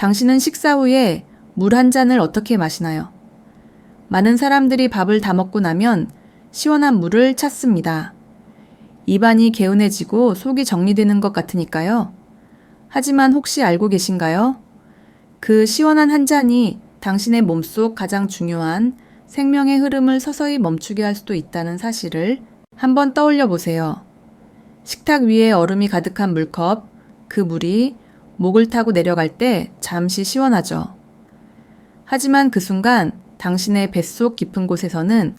당신은 식사 후에 물 한 잔을 어떻게 마시나요? 많은 사람들이 밥을 다 먹고 나면 시원한 물을 찾습니다. 입안이 개운해지고 속이 정리되는 것 같으니까요. 하지만 혹시 알고 계신가요? 그 시원한 한 잔이 당신의 몸속 가장 중요한 생명의 흐름을 서서히 멈추게 할 수도 있다는 사실을 한번 떠올려 보세요. 식탁 위에 얼음이 가득한 물컵, 그 물이 목을 타고 내려갈 때 잠시 시원하죠. 하지만 그 순간 당신의 뱃속 깊은 곳에서는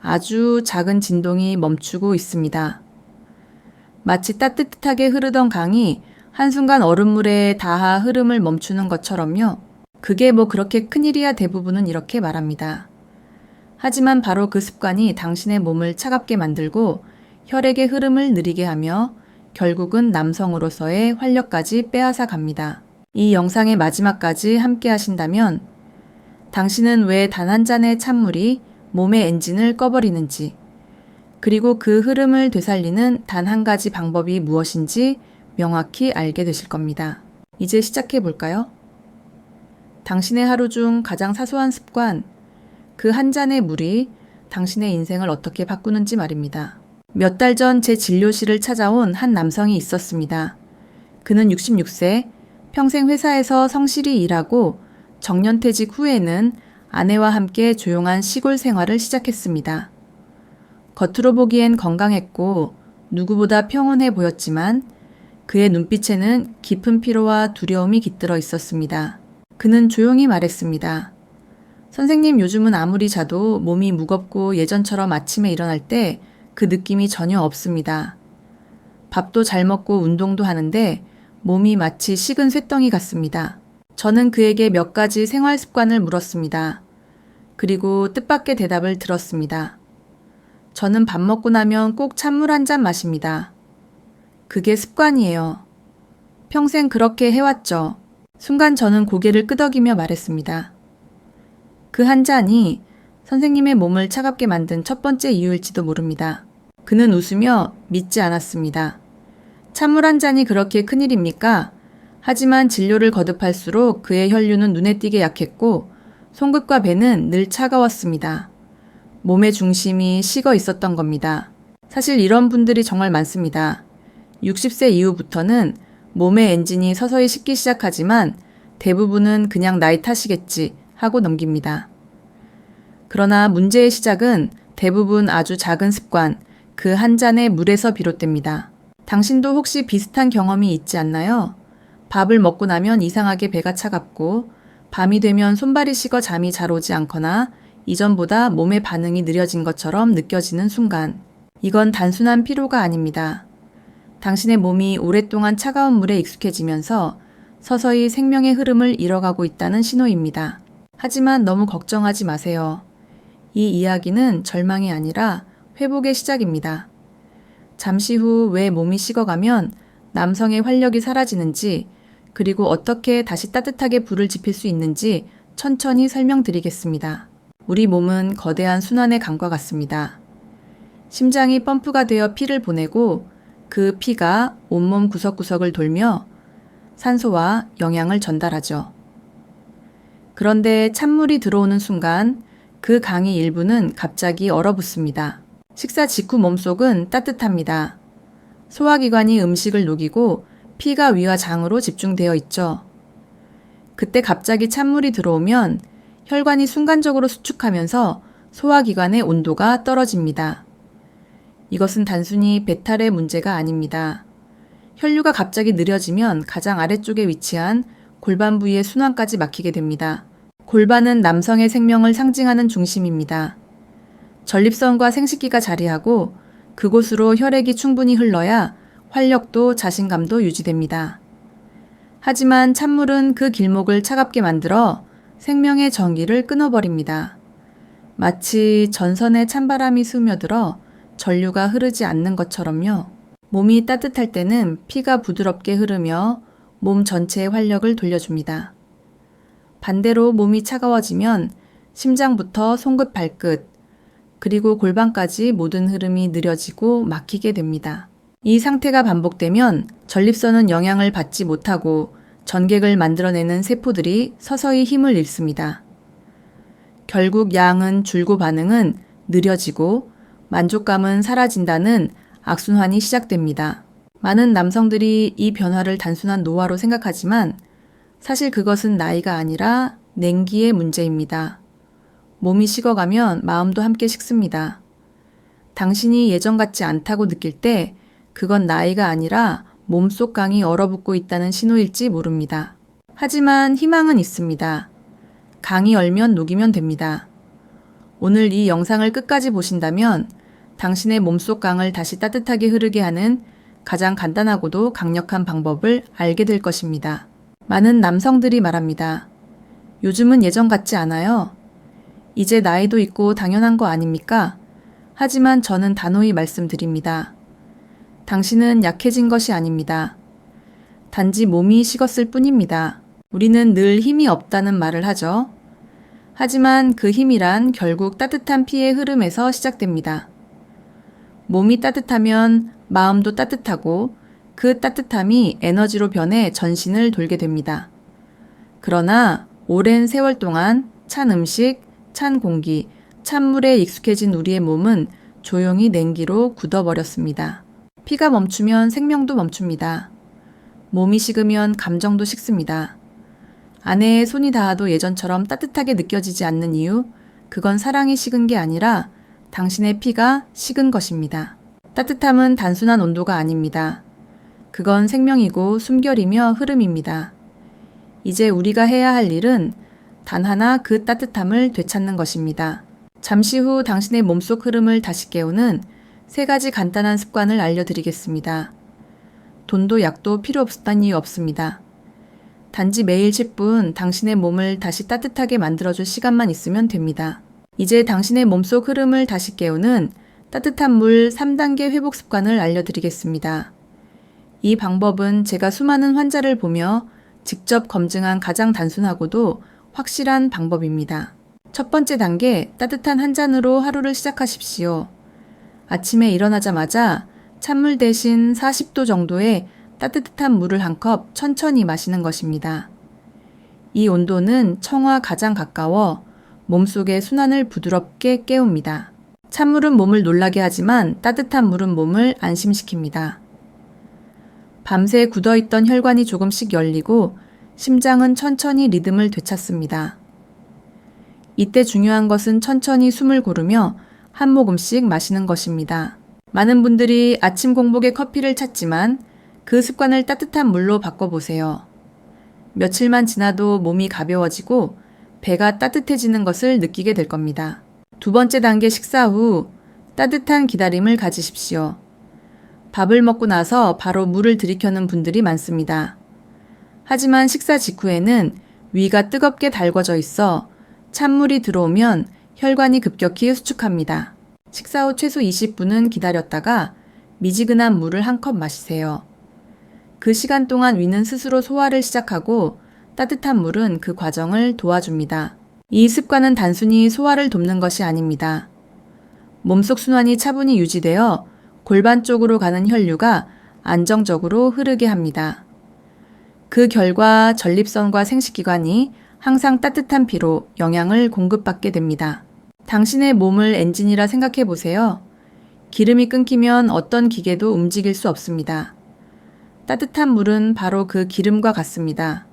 아주 작은 진동이 멈추고 있습니다. 마치 따뜻하게 흐르던 강이 한순간 얼음물에 닿아 흐름을 멈추는 것처럼요. 그게 뭐 그렇게 큰일이야 대부분은 이렇게 말합니다. 하지만 바로 그 습관이 당신의 몸을 차갑게 만들고 혈액의 흐름을 느리게 하며 결국은 남성으로서의 활력까지 빼앗아 갑니다. 이 영상의 마지막까지 함께 하신다면 당신은 왜 단 한 잔의 찬물이 몸의 엔진을 꺼버리는지, 그리고 그 흐름을 되살리는 단 한 가지 방법이 무엇인지 명확히 알게 되실 겁니다. 이제 시작해 볼까요? 당신의 하루 중 가장 사소한 습관, 그 한 잔의 물이 당신의 인생을 어떻게 바꾸는지 말입니다. 몇 달 전 제 진료실을 찾아온 한 남성이 있었습니다. 그는 66세, 평생 회사에서 성실히 일하고 정년퇴직 후에는 아내와 함께 조용한 시골 생활을 시작했습니다. 겉으로 보기엔 건강했고 누구보다 평온해 보였지만 그의 눈빛에는 깊은 피로와 두려움이 깃들어 있었습니다. 그는 조용히 말했습니다. 선생님 요즘은 아무리 자도 몸이 무겁고 예전처럼 아침에 일어날 때 그 느낌이 전혀 없습니다. 밥도 잘 먹고 운동도 하는데 몸이 마치 식은 쇳덩이 같습니다. 저는 그에게 몇 가지 생활 습관을 물었습니다. 그리고 뜻밖의 대답을 들었습니다. 저는 밥 먹고 나면 꼭 찬물 한 잔 마십니다. 그게 습관이에요. 평생 그렇게 해왔죠. 순간 저는 고개를 끄덕이며 말했습니다. 그 한 잔이 선생님의 몸을 차갑게 만든 첫 번째 이유일지도 모릅니다. 그는 웃으며 믿지 않았습니다. 찬물 한 잔이 그렇게 큰일입니까? 하지만 진료를 거듭할수록 그의 혈류는 눈에 띄게 약했고 송긋과 배는 늘 차가웠습니다. 몸의 중심이 식어 있었던 겁니다. 사실 이런 분들이 정말 많습니다. 60세 이후부터는 몸의 엔진이 서서히 식기 시작하지만 대부분은 그냥 나이 탓이겠지 하고 넘깁니다. 그러나 문제의 시작은 대부분 아주 작은 습관, 그 한 잔의 물에서 비롯됩니다. 당신도 혹시 비슷한 경험이 있지 않나요? 밥을 먹고 나면 이상하게 배가 차갑고 밤이 되면 손발이 식어 잠이 잘 오지 않거나 이전보다 몸의 반응이 느려진 것처럼 느껴지는 순간. 이건 단순한 피로가 아닙니다. 당신의 몸이 오랫동안 차가운 물에 익숙해지면서 서서히 생명의 흐름을 잃어가고 있다는 신호입니다. 하지만 너무 걱정하지 마세요. 이 이야기는 절망이 아니라 회복의 시작입니다. 잠시 후 왜 몸이 식어가면 남성의 활력이 사라지는지 그리고 어떻게 다시 따뜻하게 불을 지필 수 있는지 천천히 설명드리겠습니다. 우리 몸은 거대한 순환의 강과 같습니다. 심장이 펌프가 되어 피를 보내고 그 피가 온몸 구석구석을 돌며 산소와 영양을 전달하죠. 그런데 찬물이 들어오는 순간 그 강의 일부는 갑자기 얼어붙습니다. 식사 직후 몸속은 따뜻합니다. 소화기관이 음식을 녹이고 피가 위와 장으로 집중되어 있죠. 그때 갑자기 찬물이 들어오면 혈관이 순간적으로 수축하면서 소화기관의 온도가 떨어집니다. 이것은 단순히 배탈의 문제가 아닙니다. 혈류가 갑자기 느려지면 가장 아래쪽에 위치한 골반 부위의 순환까지 막히게 됩니다. 골반은 남성의 생명을 상징하는 중심입니다. 전립선과 생식기가 자리하고 그곳으로 혈액이 충분히 흘러야 활력도 자신감도 유지됩니다. 하지만 찬물은 그 길목을 차갑게 만들어 생명의 전기를 끊어버립니다. 마치 전선에 찬바람이 스며들어 전류가 흐르지 않는 것처럼요. 몸이 따뜻할 때는 피가 부드럽게 흐르며 몸 전체의 활력을 돌려줍니다. 반대로 몸이 차가워지면 심장부터 손끝 발끝, 그리고 골반까지 모든 흐름이 느려지고 막히게 됩니다. 이 상태가 반복되면 전립선은 영향을 받지 못하고 전객을 만들어내는 세포들이 서서히 힘을 잃습니다. 결국 양은 줄고 반응은 느려지고 만족감은 사라진다는 악순환이 시작됩니다. 많은 남성들이 이 변화를 단순한 노화로 생각하지만 사실 그것은 나이가 아니라 냉기의 문제입니다. 몸이 식어가면 마음도 함께 식습니다. 당신이 예전 같지 않다고 느낄 때 그건 나이가 아니라 몸속 강이 얼어붙고 있다는 신호일지 모릅니다. 하지만 희망은 있습니다. 강이 얼면 녹이면 됩니다. 오늘 이 영상을 끝까지 보신다면 당신의 몸속 강을 다시 따뜻하게 흐르게 하는 가장 간단하고도 강력한 방법을 알게 될 것입니다. 많은 남성들이 말합니다. 요즘은 예전 같지 않아요. 이제 나이도 있고 당연한 거 아닙니까? 하지만 저는 단호히 말씀드립니다. 당신은 약해진 것이 아닙니다. 단지 몸이 식었을 뿐입니다. 우리는 늘 힘이 없다는 말을 하죠. 하지만 그 힘이란 결국 따뜻한 피의 흐름에서 시작됩니다. 몸이 따뜻하면 마음도 따뜻하고 그 따뜻함이 에너지로 변해 전신을 돌게 됩니다. 그러나 오랜 세월 동안 찬 음식, 찬 공기, 찬물에 익숙해진 우리의 몸은 조용히 냉기로 굳어버렸습니다. 피가 멈추면 생명도 멈춥니다. 몸이 식으면 감정도 식습니다. 아내의 손이 닿아도 예전처럼 따뜻하게 느껴지지 않는 이유, 그건 사랑이 식은 게 아니라 당신의 피가 식은 것입니다. 따뜻함은 단순한 온도가 아닙니다. 그건 생명이고 숨결이며 흐름입니다. 이제 우리가 해야 할 일은 단 하나 그 따뜻함을 되찾는 것입니다. 잠시 후 당신의 몸속 흐름을 다시 깨우는 세 가지 간단한 습관을 알려드리겠습니다. 돈도 약도 필요 없다는 이유 없습니다. 단지 매일 10분 당신의 몸을 다시 따뜻하게 만들어줄 시간만 있으면 됩니다. 이제 당신의 몸속 흐름을 다시 깨우는 따뜻한 물 3단계 회복 습관을 알려드리겠습니다. 이 방법은 제가 수많은 환자를 보며 직접 검증한 가장 단순하고도 확실한 방법입니다. 첫 번째 단계, 따뜻한 한 잔으로 하루를 시작하십시오. 아침에 일어나자마자 찬물 대신 40도 정도의 따뜻한 물을 한 컵 천천히 마시는 것입니다. 이 온도는 청와 가장 가까워 몸속의 순환을 부드럽게 깨웁니다. 찬물은 몸을 놀라게 하지만 따뜻한 물은 몸을 안심시킵니다. 밤새 굳어있던 혈관이 조금씩 열리고 심장은 천천히 리듬을 되찾습니다. 이때 중요한 것은 천천히 숨을 고르며 한 모금씩 마시는 것입니다. 많은 분들이 아침 공복에 커피를 찾지만 그 습관을 따뜻한 물로 바꿔보세요. 며칠만 지나도 몸이 가벼워지고 배가 따뜻해지는 것을 느끼게 될 겁니다. 두 번째 단계 식사 후 따뜻한 기다림을 가지십시오. 밥을 먹고 나서 바로 물을 들이켜는 분들이 많습니다. 하지만 식사 직후에는 위가 뜨겁게 달궈져 있어 찬물이 들어오면 혈관이 급격히 수축합니다. 식사 후 최소 20분은 기다렸다가 미지근한 물을 한 컵 마시세요. 그 시간 동안 위는 스스로 소화를 시작하고 따뜻한 물은 그 과정을 도와줍니다. 이 습관은 단순히 소화를 돕는 것이 아닙니다. 몸속 순환이 차분히 유지되어 골반 쪽으로 가는 혈류가 안정적으로 흐르게 합니다. 그 결과 전립선과 생식기관이 항상 따뜻한 피로 영양을 공급받게 됩니다. 당신의 몸을 엔진이라 생각해 보세요. 기름이 끊기면 어떤 기계도 움직일 수 없습니다. 따뜻한 물은 바로 그 기름과 같습니다.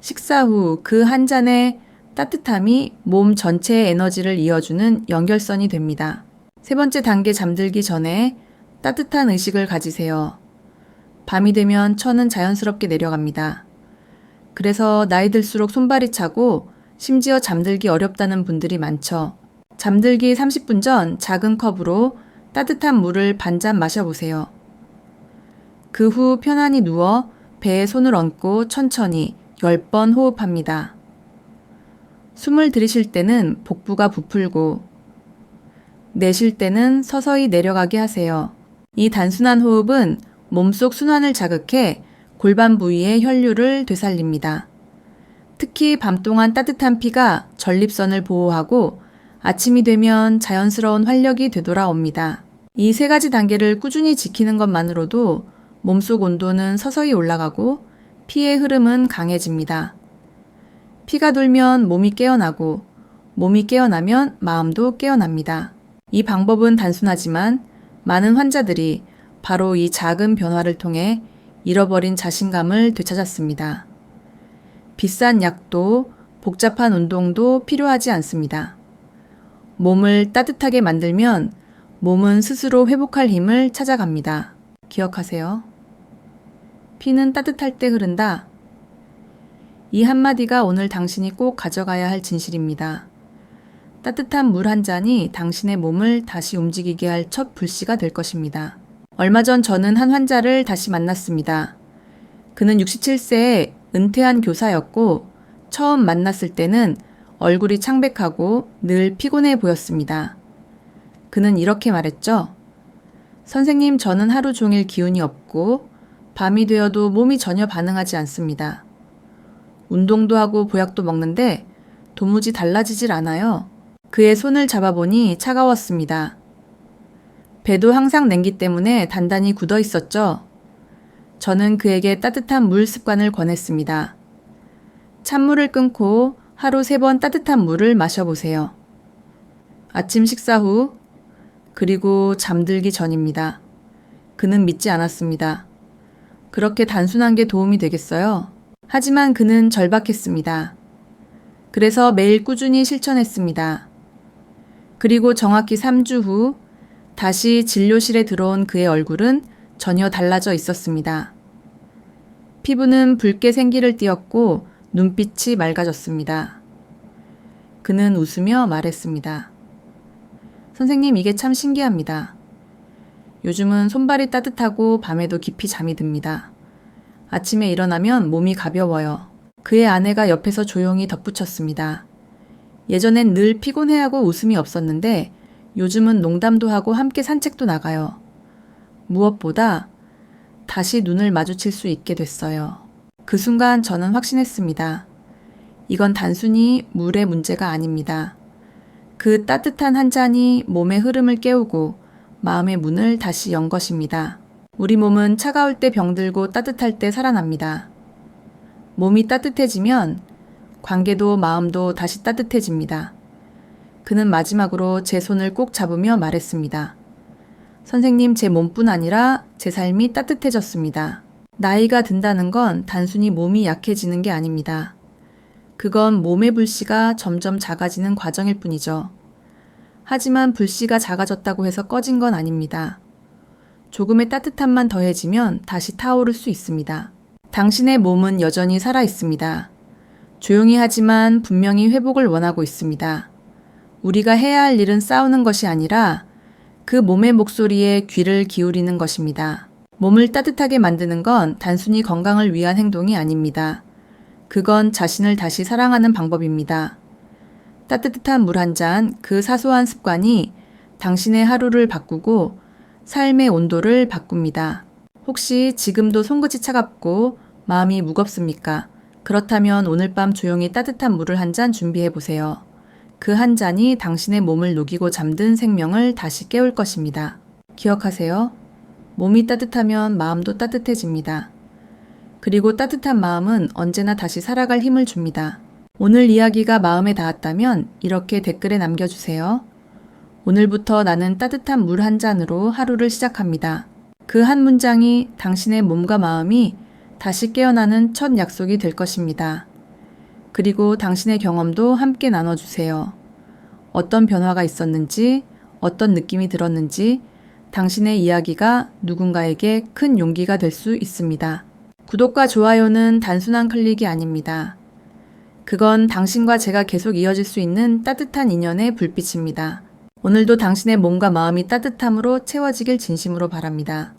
식사 후 그 한 잔의 따뜻함이 몸 전체의 에너지를 이어주는 연결선이 됩니다. 세 번째 단계 잠들기 전에 따뜻한 의식을 가지세요. 밤이 되면 천은 자연스럽게 내려갑니다. 그래서 나이 들수록 손발이 차고 심지어 잠들기 어렵다는 분들이 많죠. 잠들기 30분 전 작은 컵으로 따뜻한 물을 반잔 마셔보세요. 그 후 편안히 누워 배에 손을 얹고 천천히 10번 호흡합니다. 숨을 들이쉴 때는 복부가 부풀고 내쉴 때는 서서히 내려가게 하세요. 이 단순한 호흡은 몸속 순환을 자극해 골반 부위의 혈류를 되살립니다. 특히 밤 동안 따뜻한 피가 전립선을 보호하고 아침이 되면 자연스러운 활력이 되돌아옵니다. 이 세 가지 단계를 꾸준히 지키는 것만으로도 몸속 온도는 서서히 올라가고 피의 흐름은 강해집니다. 피가 돌면 몸이 깨어나고 몸이 깨어나면 마음도 깨어납니다. 이 방법은 단순하지만 많은 환자들이 바로 이 작은 변화를 통해 잃어버린 자신감을 되찾았습니다. 비싼 약도 복잡한 운동도 필요하지 않습니다. 몸을 따뜻하게 만들면 몸은 스스로 회복할 힘을 찾아갑니다. 기억하세요. 피는 따뜻할 때 흐른다. 이 한마디가 오늘 당신이 꼭 가져가야 할 진실입니다. 따뜻한 물 한 잔이 당신의 몸을 다시 움직이게 할 첫 불씨가 될 것입니다. 얼마 전 저는 한 환자를 다시 만났습니다. 그는 67세에 은퇴한 교사였고 처음 만났을 때는 얼굴이 창백하고 늘 피곤해 보였습니다. 그는 이렇게 말했죠. 선생님, 저는 하루 종일 기운이 없고 밤이 되어도 몸이 전혀 반응하지 않습니다. 운동도 하고 보약도 먹는데 도무지 달라지질 않아요. 그의 손을 잡아보니 차가웠습니다. 배도 항상 냉기 때문에 단단히 굳어 있었죠. 저는 그에게 따뜻한 물 습관을 권했습니다. 찬물을 끊고 하루 세 번 따뜻한 물을 마셔보세요. 아침 식사 후, 그리고 잠들기 전입니다. 그는 믿지 않았습니다. 그렇게 단순한 게 도움이 되겠어요? 하지만 그는 절박했습니다. 그래서 매일 꾸준히 실천했습니다. 그리고 정확히 3주 후 다시 진료실에 들어온 그의 얼굴은 전혀 달라져 있었습니다. 피부는 붉게 생기를 띠었고 눈빛이 맑아졌습니다. 그는 웃으며 말했습니다. 선생님, 이게 참 신기합니다. 요즘은 손발이 따뜻하고 밤에도 깊이 잠이 듭니다. 아침에 일어나면 몸이 가벼워요. 그의 아내가 옆에서 조용히 덧붙였습니다. 예전엔 늘 피곤해하고 웃음이 없었는데 요즘은 농담도 하고 함께 산책도 나가요. 무엇보다 다시 눈을 마주칠 수 있게 됐어요. 그 순간 저는 확신했습니다. 이건 단순히 물의 문제가 아닙니다. 그 따뜻한 한 잔이 몸의 흐름을 깨우고 마음의 문을 다시 연 것입니다. 우리 몸은 차가울 때 병들고 따뜻할 때 살아납니다. 몸이 따뜻해지면 관계도 마음도 다시 따뜻해집니다. 그는 마지막으로 제 손을 꼭 잡으며 말했습니다. 선생님, 제 몸뿐 아니라 제 삶이 따뜻해졌습니다. 나이가 든다는 건 단순히 몸이 약해지는 게 아닙니다. 그건 몸의 불씨가 점점 작아지는 과정일 뿐이죠. 하지만 불씨가 작아졌다고 해서 꺼진 건 아닙니다. 조금의 따뜻함만 더해지면 다시 타오를 수 있습니다. 당신의 몸은 여전히 살아 있습니다. 조용히 하지만 분명히 회복을 원하고 있습니다. 우리가 해야 할 일은 싸우는 것이 아니라 그 몸의 목소리에 귀를 기울이는 것입니다. 몸을 따뜻하게 만드는 건 단순히 건강을 위한 행동이 아닙니다. 그건 자신을 다시 사랑하는 방법입니다. 따뜻한 물 한 잔, 그 사소한 습관이 당신의 하루를 바꾸고 삶의 온도를 바꿉니다. 혹시 지금도 손끝이 차갑고 마음이 무겁습니까? 그렇다면 오늘 밤 조용히 따뜻한 물을 한 잔 준비해 보세요. 그 한 잔이 당신의 몸을 녹이고 잠든 생명을 다시 깨울 것입니다. 기억하세요. 몸이 따뜻하면 마음도 따뜻해집니다. 그리고 따뜻한 마음은 언제나 다시 살아갈 힘을 줍니다. 오늘 이야기가 마음에 닿았다면 이렇게 댓글에 남겨주세요. 오늘부터 나는 따뜻한 물 한 잔으로 하루를 시작합니다. 그 한 문장이 당신의 몸과 마음이 다시 깨어나는 첫 약속이 될 것입니다. 그리고 당신의 경험도 함께 나눠주세요. 어떤 변화가 있었는지, 어떤 느낌이 들었는지, 당신의 이야기가 누군가에게 큰 용기가 될 수 있습니다. 구독과 좋아요는 단순한 클릭이 아닙니다. 그건 당신과 제가 계속 이어질 수 있는 따뜻한 인연의 불빛입니다. 오늘도 당신의 몸과 마음이 따뜻함으로 채워지길 진심으로 바랍니다.